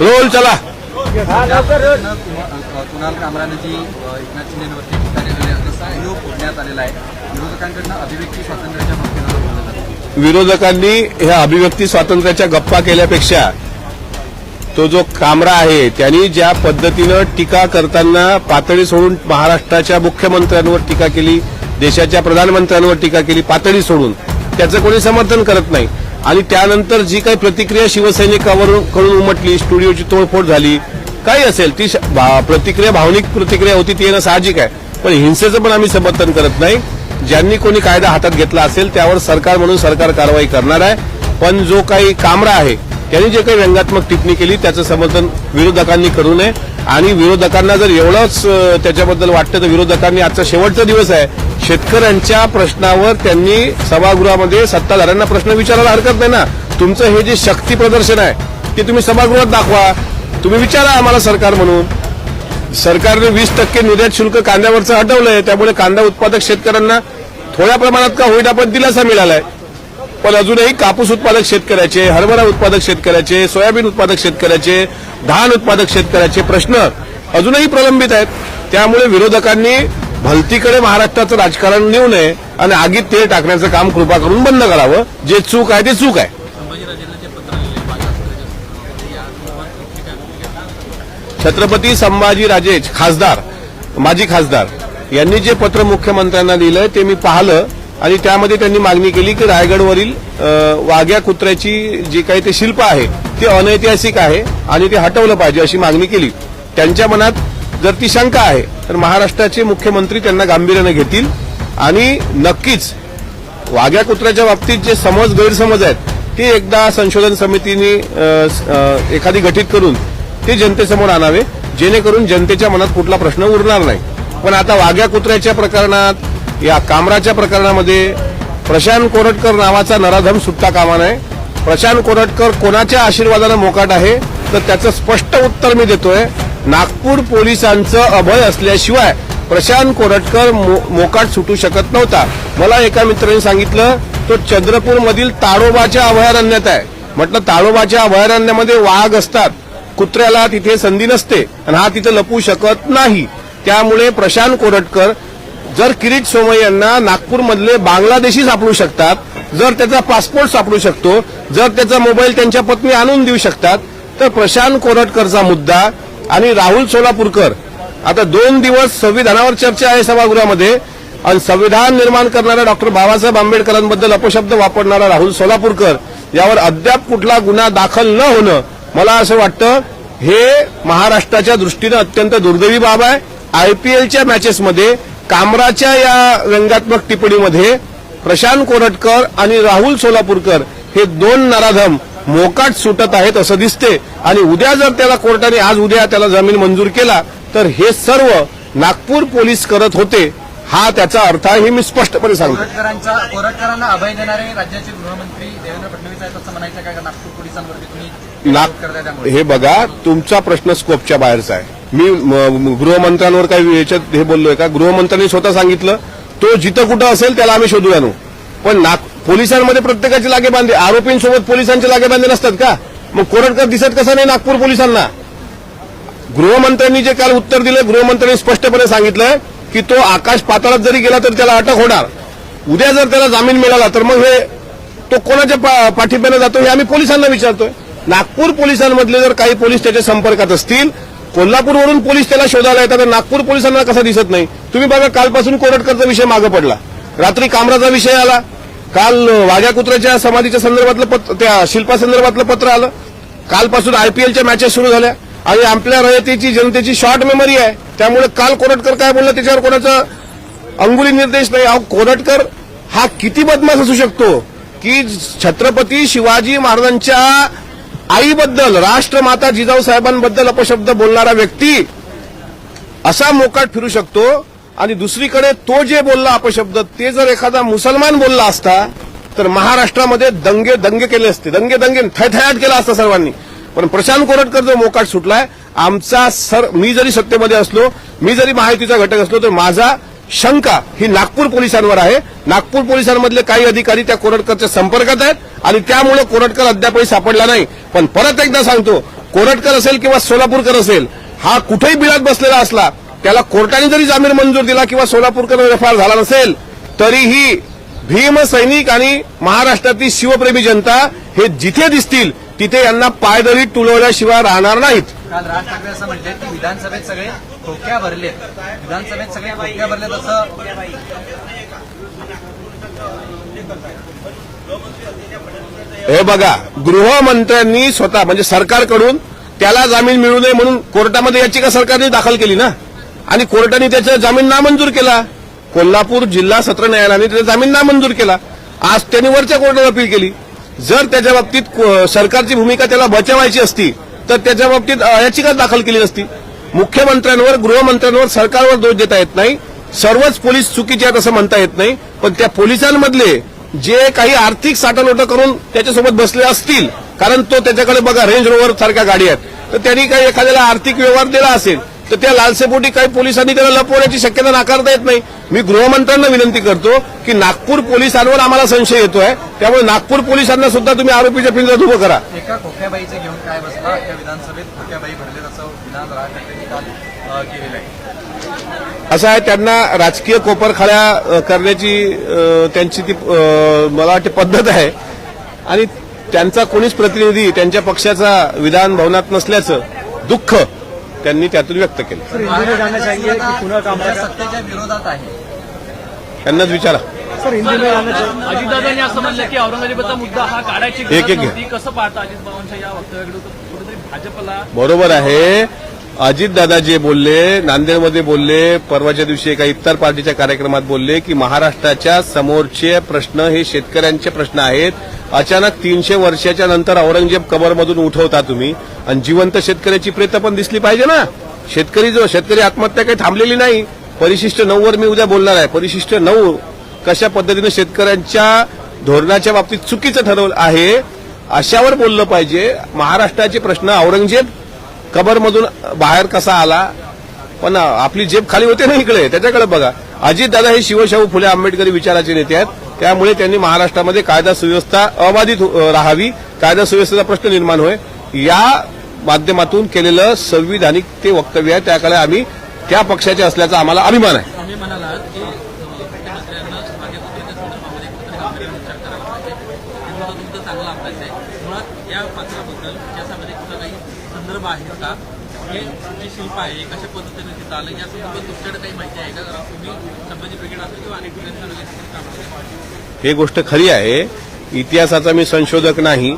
Role चला. कुणाल कामराने जी अ, एकनाथ शिंदेवरती आहे. तसा व्हिडिओ फोडण्यात आलेला आहे. विरोधकांकडनं अभिव्यक्ती स्वातंत्र्याच्या बाबतीत विरोधकांनी ह्या अभिव्यक्ती स्वातंत्र्याच्या गप्पा केल्यापेक्षा तो जो कामरा आहे त्यांनी ज्या पद्धतीनं टीका करताना पातळी सोडून महाराष्ट्राच्या मुख्यमंत्र्यांवर टीका केली देशाच्या प्रधानमंत्र्यांवर टीका केली पातळी सोडून त्याचं कोणी समर्थन करत नाही. आणि त्यानंतर जी काही प्रतिक्रिया शिवसैनिकावरून करून उमटली स्टुडिओची तोडफोड झाली काही असेल ती श- भा- प्रतिक्रिया भावनिक प्रतिक्रिया होती ती येणं साहजिक आहे. पण हिंसेचं पण आम्ही समर्थन करत नाही. ज्यांनी कोणी कायदा हातात घेतला असेल त्यावर सरकार म्हणून सरकार कारवाई करणार आहे. पण जो काही कामरा आहे त्यांनी जे काही व्यंगात्मक टिप्पणी केली त्याचं समर्थन विरोधकांनी करू नये. आणि विरोधकांना जर एवढंच त्याच्याबद्दल वाटतं तर विरोधकांनी आजचा शेवटचा दिवस आहे. शेतकऱ्यांच्या प्रश्नावर त्यांनी सभागृहामध्ये सत्ताधाऱ्यांना प्रश्न विचारायला हरकत नाही ना. तुमचं हे जे शक्ती प्रदर्शन आहे ते तुम्ही सभागृहात दाखवा. तुम्ही विचारा आम्हाला सरकार म्हणून. सरकारने वीस टक्के निर्यात शुल्क कांद्यावरचं हटवलंय. त्यामुळे कांदा उत्पादक शेतकऱ्यांना थोड्या प्रमाणात का होईना पण दिलासा मिळालाय. पण अजूनही कापूस उत्पादक शेतकऱ्याचे हरभरा उत्पादक शेतकऱ्याचे सोयाबीन उत्पादक शेतकऱ्याचे धान उत्पादक शेतकऱ्याचे प्रश्न अजूनही प्रलंबित आहेत. त्यामुळे विरोधकांनी भलतीकडे महाराष्ट्राचं राजकारण नेऊ नये आणि आगीत तेल टाकण्याचं काम कृपा करून बंद करावं. जे चूक आहे ते चूक आहे. छत्रपती संभाजीराजे खासदार माजी खासदार यांनी जे पत्र मुख्यमंत्र्यांना लिहिलंय ते मी पाहिलं. आणि त्यामध्ये त्यांनी मागणी केली की रायगडवरील वाघ्या कुत्र्याची जी काही ते शिल्प आहे ते अनैतिहासिक आहे आणि ते हटवलं पाहिजे अशी मागणी केली. त्यांच्या मनात जर ती शंका आहे तर महाराष्ट्राचे मुख्यमंत्री त्यांना गांभीर्यानं घेतील. आणि नक्कीच वाघ्या कुत्र्याच्या बाबतीत जे समज गैरसमज आहेत ते एकदा संशोधन समितीने एखादी गठीत करून ते जनतेसमोर आणावे. जेणेकरून जनतेच्या मनात कुठला प्रश्न उरणार नाही. पण आता वाघ्या कुत्र्याच्या प्रकरणात या कामराच्या प्रकरणामध्ये प्रशांत कोरटकर नावाचा नराधम सुटता कामा नये प्रशांत कोरटकर कोणाच्या आशीर्वादानं मोकाट आहे? तर त्याचं स्पष्ट उत्तर मी देतोय. नागपूर पोलिसांचं अभय असल्याशिवाय प्रशांत कोरटकर मो- मोकाट सुटू शकत नव्हता. मला एका मित्राने सांगितलं तो चंद्रपूर मधील ताडोबाच्या अभयारण्यात आहे. म्हटलं ताडोबाच्या अभयारण्यामध्ये वाघ असतात. कुत्र्याला तिथे संधी नसते आणि हा तिथे लपू शकत नाही. त्यामुळे प्रशांत कोरटकर जर किरीट सोमय यांना नागपूरमधले बांगलादेशी सापडू शकतात जर त्याचा पासपोर्ट सापडू शकतो जर त्याचा मोबाईल त्यांच्या पत्नी आणून देऊ शकतात तर प्रशांत कोरटकरचा मुद्दा आणि राहुल सोलापूरकर. आता दोन दिवस संविधानावर चर्चा आहे सभागृहामध्ये आणि संविधान निर्माण करणाऱ्या डॉक्टर बाबासाहेब आंबेडकरांबद्दल अपशब्द वापरणारा राहुल सोलापूरकर यावर अद्याप कुठला गुन्हा दाखल न होणं मला असं वाटतं. हे महाराष्ट्राच्या दृष्टीनं अत्यंत दुर्दैवी बाब आहे. आयपीएलच्या मॅचेसमध्ये कामराच्या या व्यंगात्मक टिप्पणीमध्ये प्रशांत कोरटकर आणि राहुल सोलापूरकर हे दोन नराधम मोकाट सुटत आहेत असं दिसते. आणि उद्या जर त्याला कोर्टाने आज उद्या त्याला जामीन मंजूर केला तर हे सर्व नागपूर पोलीस करत होते हा त्याचा अर्थ आहे हे मी स्पष्टपणे सांगतो. कोरटकरांचा कोरटकरांना अभय देणारे राज्याचे गृहमंत्री देवेंद्र फडणवीस आहेत असं म्हणायचं का? नागपूर पोलिसांवरती तुम्ही हे बघा तुमचा प्रश्न स्कोपच्या बाहेरचा आहे. मी गृहमंत्र्यांवर काही याच्यात हे बोललोय का? गृहमंत्र्यांनी स्वतः सांगितलं तो जिथं कुठं असेल त्याला आम्ही शोधू आणू. पण नाग पोलिसांमध्ये प्रत्येकाची लागे बांधे आरोपींसोबत पोलिसांचे लागे बांधे नसतात का? मग कोरटकर दिसत कसं नाही नागपूर पोलिसांना? गृहमंत्र्यांनी जे काल उत्तर दिलं गृहमंत्र्यांनी स्पष्टपणे सांगितलं की तो आकाश पाताळात जरी गेला तर त्याला अटक होणार. उद्या जर त्याला जामीन मिळाला तर मग हे तो कोणाच्या पाठिंब्याने पाठिंब्यानं जातो हे आम्ही पोलिसांना विचारतोय. नागपूर पोलिसांमधले जर काही पोलीस त्याच्या संपर्कात असतील कोल्हापूरवरून पोलीस त्याला शोधायला येतात नागपूर पोलिसांना कसा दिसत नाही? तुम्ही बघा कालपासून कोरटकरचा विषय मागे पडला. रात्री कामराचा विषय आला. काल वाघ्या कुत्र्याच्या समाधीच्या संदर्भातलं पत्र त्या शिल्पासंदर्भातलं पत्र आलं. कालपासून आयपीएलच्या मॅचेस सुरू झाल्या. आणि आपल्या रयतेची जनतेची शॉर्ट मेमरी आहे. त्यामुळे काल कोरटकर काय बोललं त्याच्यावर कोणाचं अंगुली निर्देश नाही. अहो कोरटकर हा किती बदमाश असू शकतो? की छत्रपती शिवाजी महाराजांच्या आईबद्दल राष्ट्रमाता जिजाऊ साहेबांबद्दल अपशब्द बोलणारा व्यक्ती असा मोकाट फिरू शकतो आणि दुसरीकडे तो जे बोलला अपशब्द ते जर एखादा मुसलमान बोलला असता तर महाराष्ट्रामध्ये दंगे दंगे केले असते. दंगे दंगे थयथयाट केला असता सर्वांनी. पण प्रशांत कोरटकर जो मोकाट सुटलाय आमचा सर मी जरी सत्तेमध्ये असलो मी जरी माहितीचा घटक असलो तर माझा शंका ही नागपूर पोलिसांवर आहे. नागपूर पोलिसांमधले काही अधिकारी त्या कोरटकरच्या संपर्कात आहेत आणि त्यामुळे कोरटकर अद्यापही सापडला नाही. पण परत एकदा सांगतो कोरटकर असेल किंवा सोलापूरकर असेल हा कुठेही बिळात बसलेला असला त्याला कोर्टाने जरी जामीन मंजूर दिला किंवा सोलापूरकर एफ झाला नसेल तरीही भीमसैनिक आणि महाराष्ट्रातील शिवप्रेमी जनता हे जिथे दिसतील तिथे यांना पायदळी टुलवल्याशिवाय राहणार नाहीत. काल राज ठाकरे असं म्हटले की विधानसभेत सगळे खोक्या भरलेत. विधानसभेत सगळे खोक्या भरलेत असं हे बघा गृहमंत्र्यांनी स्वतः म्हणजे सरकारकडून त्याला जामीन मिळू नये म्हणून कोर्टामध्ये याचिका सरकारने दाखल केली ना? आणि कोर्टाने त्याचा जामीन नामंजूर केला. कोल्हापूर जिल्हा सत्र न्यायालयाने त्याचा जामीन नामंजूर केला. आज त्यांनी वरच्या कोर्टात अपील केली. जर त्याच्या बाबतीत सरकारची भूमिका त्याला बचावायची असती तर त्याच्या बाबतीत अ, याचिका दाखल केली नसती. मुख्यमंत्र्यांवर गृहमंत्र्यांवर सरकारवर दोष देता येत नाही. सर्वच पोलीस चुकीचे आहेत असं म्हणता येत नाही. पण त्या पोलिसांमधले जे काही आर्थिक साठवलोट करून त्याच्यासोबत बसले असतील कारण तो त्याच्याकडे बघा रेंज रोव्हर सारख्या गाडी आहेत. तर त्यांनी काही एखाद्याला आर्थिक व्यवहार दिला असेल तर त्या लालसेपोटी काही पोलिसांनी त्याला लपवण्याची शक्यता नाकारता येत नाही. मी गृहमंत्र्यांना विनंती करतो की नागपूर पोलिसांवर आम्हाला संशय येतोय. त्यामुळे नागपूर पोलिसांना सुद्धा तुम्ही आरोपीच्या पिंजऱ्यात उभं करा. एका खोक्याबाईचे घेऊन काय बसला? त्या विधानसभेत खोक्याबाई भरलेत असं विधान राज ठाकरेंनी काल अ, केलेलं आहे. असं आहे त्यांना राजकीय कोपरखाळ्या करण्याची त्यांची ती मला वाटते पद्धत आहे. आणि त्यांचा कोणीच प्रतिनिधी त्यांच्या पक्षाचा विधान भवनात नसल्याचं दुःख त्यांनी त्यातून व्यक्त केलं. सत्तेच्या विरोधात आहे. त्यांनाच विचारा. सर हिंदी में जानना चाहिए अजितदादांनी असं म्हणलं की औरंगजेबाचा मुद्दा हा काढायची एक- एक- कसं पाहता अजित पवारांच्या या वक्तव्याकडे? कुठेतरी भाजपला बरोबर आहे. अजितदादा जे बोलले नांदेडमध्ये बोलले परवाच्या दिवशी एका इफ्तार पार्टीच्या कार्यक्रमात बोलले की महाराष्ट्राच्या समोरचे प्रश्न हे शेतकऱ्यांचे प्रश्न आहेत. अचानक तीनशे वर्षाच्या नंतर औरंगजेब कबरमधून उठवता तुम्ही. आणि जिवंत शेतकऱ्याची प्रेत पण दिसली पाहिजे ना. शेतकरी जो शेतकरी आत्महत्या काही थांबलेली नाही. परिशिष्ट नऊ वर मी उद्या बोलणार आहे. परिशिष्ट नऊ कशा पद्धतीने शेतकऱ्यांच्या धोरणाच्या बाबतीत चुकीचं ठरवलं आहे अशावर बोललं पाहिजे. महाराष्ट्राचे प्रश्न औरंगजेब कबरमधून बाहेर कसा आला? पण आपली जेब खाली होते ना इकडे त्याच्याकडे बघा. अजितदादा हे शिवशाहू फुले आंबेडकरी विचाराचे नेते आहेत. त्यामुळे त्यांनी महाराष्ट्रामध्ये कायदा सुव्यवस्था अबाधित हो- राहावी. कायदा सुव्यवस्थेचा प्रश्न निर्माण होय. या माध्यमातून केलेलं संविधानिक ते वक्तव्य आहे. त्याकडे आम्ही त्या पक्षाचे असल्याचा आम्हाला अभिमान आहे. तुम्ही म्हणालात की अं, मुख्यमंत्र्यांना मागे संदर्भामध्ये कुठेतरी गांभीर्याने विचार करायला पाहिजे. मुळात तुमचा चांगला अभ्यास आहे. मुळात या पात्राबद्दल इतिहासामध्ये कुठं काही संदर्भ आहेत का? जे शिल्प आहे कशा पद्धतीने तिथं आलं या संदर्भात तुमच्याकडे काही माहिती आहे का? कारण तुम्ही संभाजी ब्रिगेड असेल किंवा अनेक ठिकाणी काम ही गोष्ट खरी आहे. इतिहासाचा मी संशोधक नाही.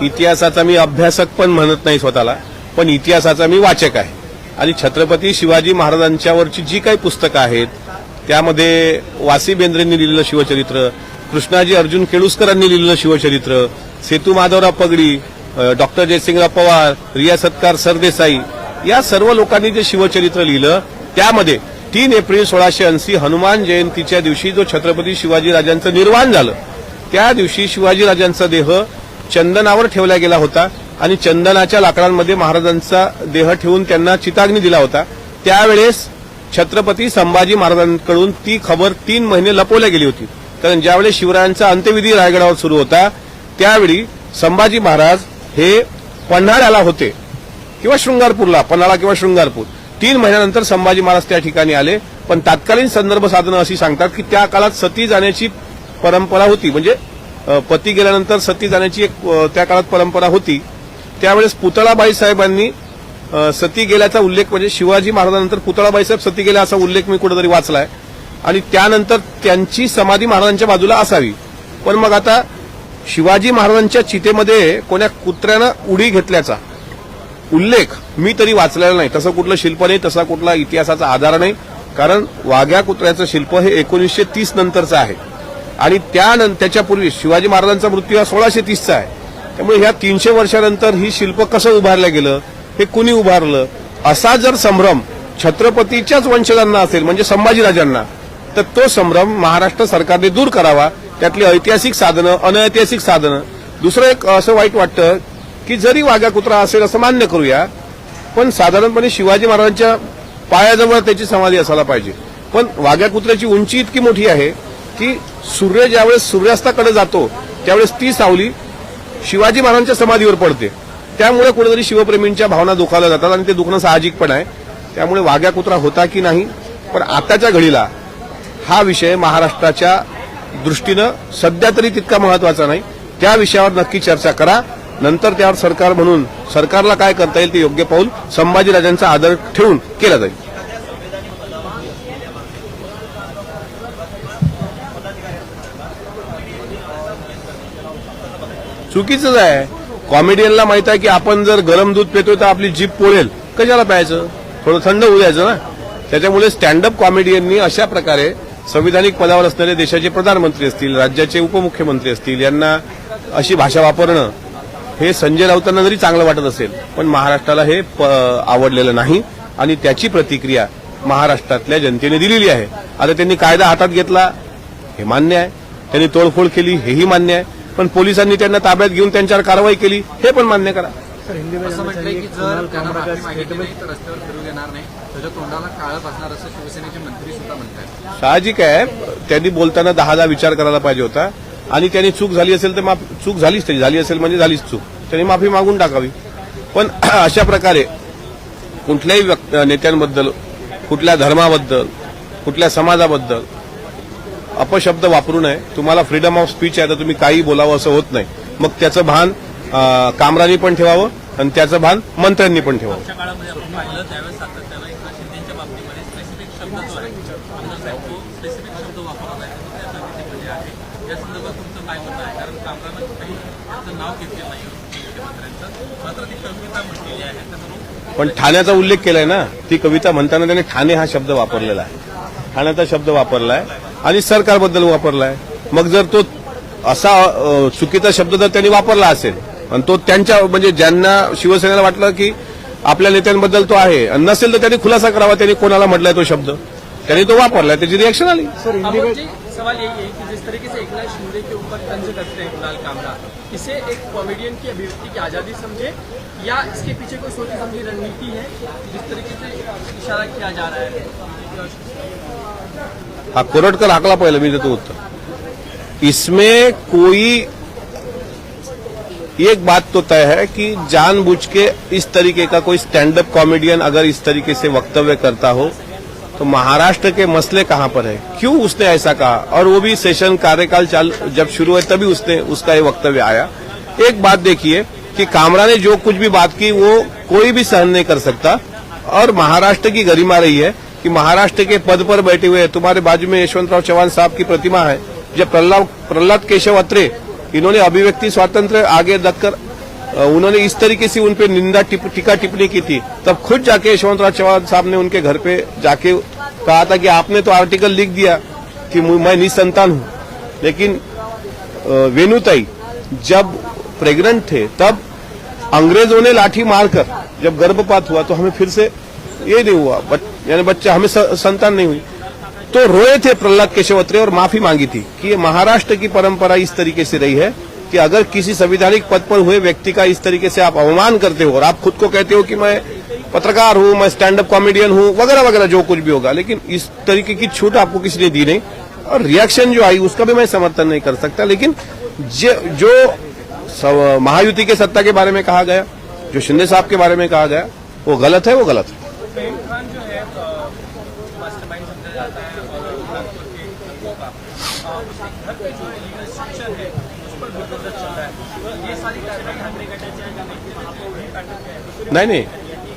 इतिहासाचा मी अभ्यासक पण म्हणत नाही स्वतःला. पण इतिहासाचा मी वाचक आहे. आणि छत्रपती शिवाजी महाराजांच्यावरची जी काही पुस्तकं आहेत त्यामध्ये वासी बेंद्रेंनी लिहिलेलं शिवचरित्र कृष्णाजी अर्जुन केळुसकरांनी लिहिलेलं शिवचरित्र सेतू माधवराव पगडी डॉक्टर जयसिंगराव पवार रिया सत्कार सरदेसाई या सर्व लोकांनी जे शिवचरित्र लिहिलं त्यामध्ये तीन एप्रिल सोळाशे ऐंशी हनुमान जयंतीच्या दिवशी जो छत्रपती शिवाजीराजांचं निर्वाण झालं त्या दिवशी शिवाजीराजांचा देह चंदनावर ठेवला गेला होता. आणि चंदनाच्या लाकडांमध्ये महाराजांचा देह ठेवून त्यांना चिताग्नी दिला होता. त्यावेळेस छत्रपती संभाजी महाराजांकडून ती खबर तीन महिने लपवल्या गेली होती. कारण ज्यावेळेस शिवरायांचा अंत्यविधी रायगडावर सुरू होता त्यावेळी संभाजी महाराज हे पन्हाळ्याला होते किंवा शृंगारपूरला पन्हाळा किंवा शृंगारपूर. तीन महिन्यानंतर संभाजी महाराज त्या ठिकाणी आले. पण तात्कालीन संदर्भ साधनं अशी सांगतात की त्या काळात सती जाण्याची परंपरा होती. म्हणजे पती गेल्यानंतर सती जाण्याची एक त्या काळात परंपरा होती. त्यावेळेस पुतळाबाई साहेबांनी सती गेल्याचा उल्लेख म्हणजे शिवाजी महाराजांनंतर पुतळाबाई साहेब सती गेल्या असा उल्लेख मी कुठेतरी वाचलाय. आणि त्यानंतर त्यांची समाधी महाराजांच्या बाजूला असावी. पण मग आता शिवाजी महाराजांच्या चितेमध्ये कोण्या कुत्र्यानं उडी घेतल्याचा उल्लेख मी तरी वाचलेला नाही. तसं कुठलं शिल्प नाही तसा कुठला इतिहासाचा आधार नाही. कारण वाघ्या कुत्र्याचं शिल्प हे एकोणीसशे तीस नंतरचं आहे. आणि त्यानंतर त्याच्यापूर्वी शिवाजी महाराजांचा मृत्यू हा सोळाशे तीसचा आहे. त्यामुळे ह्या तीनशे वर्षानंतर ही शिल्प कसं उभारलं गेलं हे कुणी उभारलं? असा जर संभ्रम छत्रपतीच्याच वंशजांना असेल म्हणजे संभाजीराजांना तर तो संभ्रम महाराष्ट्र सरकारने दूर करावा. त्यातली ऐतिहासिक साधनं अनैतिहासिक साधनं. दुसरं एक असं वाईट वाटतं की जरी वाघा कुत्रा असेल असं मान्य करूया पण साधारणपणे शिवाजी महाराजांच्या पायाजवळ त्याची समाधी असायला पाहिजे. पण वाघ्या कुत्र्याची उंची इतकी मोठी आहे की सूर्य ज्यावेळेस सूर्यास्ताकडे जातो त्यावेळेस ती सावली शिवाजी महाराजांच्या समाधीवर पडते. त्यामुळे कुठेतरी शिवप्रेमींच्या भावना दुखावल्या जातात आणि ते दुखणं साहजिक पण आहे. त्यामुळे वाघ्या कुत्रा होता की नाही पण आताच्या घडीला हा विषय महाराष्ट्राच्या दृष्टीनं सध्या तरी तितका महत्त्वाचा नाही. त्या विषयावर नक्की चर्चा करा. नंतर त्यावर सरकार म्हणून सरकारला काय करता येईल ते योग्य पाऊल संभाजीराजांचा आदर ठेवून केला जाईल. चुकीचंच आहे. कॉमेडियनला माहीत आहे की आपण जर गरम दूध पितोय तर आपली जीभ पोळेल. कशाला प्यायचं? थोडं थंड होऊ द्यायचं ना? त्याच्यामुळे स्टँडअप कॉमेडियननी अशा प्रकारे संविधानिक पदावर असणारे देशाचे प्रधानमंत्री असतील राज्याचे उपमुख्यमंत्री असतील यांना अशी भाषा वापरणं हे संजय राऊतांना जरी चांगलं वाटत असेल पण महाराष्ट्राला हे प- आवडलेलं नाही आणि त्याची प्रतिक्रिया महाराष्ट्रातल्या जनतेने दिलेली आहे. आता त्यांनी कायदा हातात घेतला हे मान्य आहे. त्यांनी तोडफोड केली हेही मान्य आहे. पण पोलिसांनी त्यांना ताब्यात घेऊन त्यांच्यावर कारवाई केली हे पण मान्य करा. सर हिंदी में असं जानना म्हटलंय चाहिए की कि जर कुणाल त्यांना कामरा माफी का मागितली स्टेटमेंट नाही तर रस्त्यावर फिरू देणार नाही. त्याच्या तोंडाला काळं फासणार असं शिवसेनेचे मंत्री सुद्धा म्हणतात साहजिक आहे त्यांनी बोलताना दहादा विचार करायला पाहिजे होता. आणि त्यांनी चूक झाली असेल तर माफ चूक झालीच तरी झाली असेल म्हणजे झालीच चूक. त्यांनी माफी मागून टाकावी. पण अशा प्रकारे कुठल्याही व्यक्- नेत्यांबद्दल कुठल्या धर्माबद्दल कुठल्या समाजाबद्दल अपशब्द वापरू नये. तुम्हाला फ्रीडम ऑफ स्पीच आहे तर तुम्ही काही बोलावं असं होत नाही. मग त्याचं भान कामरानी पण ठेवावं आणि त्याचं भान मंत्र्यांनी पण ठेवावं. मागच्या काळामध्ये आपण पाहिलं त्यावेळेस सातत्यानं एकनाथ शिंदेच्या बाबतीमध्ये स्पेसिफिक शब्द जो आहे आमदार साहेब तो स्पेसिफिक शब्द वापरत आहे तो त्या समितीमध्ये आहे. या संदर्भात तुमचं काय म्हणणं आहे? कारण कामरानं काही त्याचं नाव घेतलेलं नाही मुख्यमंत्र्यांचं. मात्र ती कविता म्हटलेली आहे त्यामुळे पण ठाण्याचा उल्लेख केलाय ना ती कविता म्हणताना त्याने ठाणे हा शब्द वापरलेला आहे. ठाण्याचा शब्द वापरलाय आणि सरकारबद्दल वापरलाय. मग जर तो असा चुकीचा शब्द जर त्यांनी वापरला असेल आणि तो त्यांच्या म्हणजे ज्यांना शिवसेनेला वाटलं की आपल्या नेत्यांबद्दल तो आहे आणि नसेल तर त्यांनी खुलासा करावा त्यांनी कोणाला म्हटलाय तो शब्द? त्यांनी तो वापरलाय त्याची रिएक्शन आली. सवाल यही है कि जिस तरीके से एकनाथ शिंदे के ऊपर तंज करते हैं कुणाल कामरा इसे एक कॉमेडियन की अभिव्यक्ति की आज़ादी समझे या इसके पीछे कोई सोची समझी रणनीति है जिस तरीके से इशारा किया जा रहा है? हा कोरटकर हाकला पहले मी देतो उत्तर इसमें कोई, एक बात तो तय है कि जानबूझ के इस तरीके का कोई स्टैंड अप कॉमेडियन अगर इस तरीके से वक्तव्य करता हो तो महाराष्ट्र के मसले कहाँ पर है? क्यों उसने ऐसा कहा? और वो भी सेशन कार्यकाल चाल, जब शुरू हुए तभी उसने, उसका ये वक्तव्य आया। एक बात देखिए कि कामरा ने जो कुछ भी बात की, वो कोई भी सहन नहीं कर सकता। और महाराष्ट्र की गरिमा रही है कि महाराष्ट्र के पद पर बैठे हुए हैं। तुम्हारे बाजू में यशवंतराव चौहान साहब की प्रतिमा है। जब प्रहलाद प्रहलाद केशव अत्रे इन्होंने अभिव्यक्ति स्वातंत्र आगे रखकर उन्होंने इस तरीके से उन पे निंदा टीका टिप्पणी की थी। तब खुद जाके यशवंतराव चौहान साहब ने उनके घर पे जाके कहा था कि आपने तो आर्टिकल लिख दिया कि मैं निसंतान हूँ। लेकिन वेणुताई जब प्रेग्नेंट थे तब अंग्रेज़ों ने लाठी मारकर जब गर्भपात हुआ तो हमें फिर से ये नहीं हुआ। बच, यानी बच्चा, हमें संतान नहीं हुई। तो रोए थे प्रहलाद केशवत्रे और माफ़ी मांगी थी कि ये महाराष्ट्र की परंपरा इस तरीके से रही है कि अगर किसी संविधानिक पद पर हुए व्यक्ति का इस तरीके से आप अवमान करते हो और आप खुद को कहते हो कि मैं पत्रकार हूँ, मैं स्टैंड अप कॉमेडियन हूँ, वगैरह वगैरह, जो कुछ भी होगा, लेकिन इस तरीके की छूट आपको किसी ने दी नहीं और रिएक्शन जो आई, उसका भी मैं समर्थन नहीं कर सकता। लेकिन जो महायुति के सत्ता के बारे में कहा गया, जो शिंदे साहब के बारे में कहा गया, वो गलत है, वो गलत है फहीम खान जो है मास्टरमाइंड समझा जाता है और नागपुर के लोगों का अ, उसके घर पे जो लीगल स्ट्रक्चर है उस पर बुलडोजर चल रहा है ये सारी कार्रवाई हमने करना चाहिए महापौर ही पैटर्न है नहीं नहीं.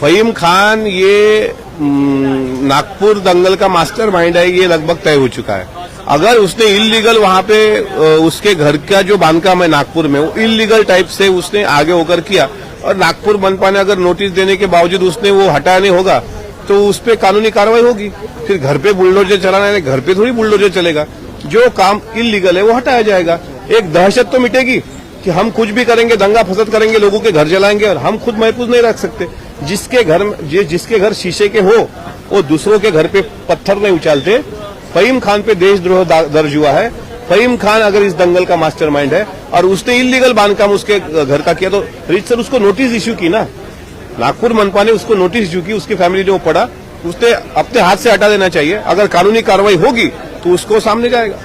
फहीम खान ये हम्म, नागपुर दंगल का मास्टर माइंड है ये लगभग तय हो चुका है। अगर उसने इलीगल वहाँ पे उसके घर का जो बांधकाम है नागपुर में वो इलीगल टाइप से उसने आगे होकर किया और नागपुर मनपा ने अगर नोटिस देने के बावजूद उसने वो हटाया नहीं होगा तो उस पर कानूनी कार्रवाई होगी। फिर घर पे बुलडोजर चलाना है घर पे थोड़ी बुलडोजर चलेगा। जो काम इलीगल है वो हटाया जाएगा। एक दहशत तो मिटेगी। कि हम कुछ भी करेंगे, दंगा फसद करेंगे, लोगों के घर जलाएँगे और हम खुद महफूज नहीं रख सकते। जिसके घर जिसके घर शीशे के हो, वो दूसरों के घर पे पत्थर नहीं उछालते। फहीम खान पे देशद्रोह दर्ज हुआ है। फहीम खान अगर इस दंगल का मास्टरमाइंड है और उसने इलीगल बांधकाम उसके घर का किया तो रीत सर, उसको नोटिस इश्यू की ना? नागपुर मनपा ने उसको नोटिस इश्यू की, उसकी फैमिली ने वो पढ़ा। उसने अपने हाथ से हटा देना चाहिए। अगर कानूनी कार्रवाई होगी तो उसको सामने जाएगा।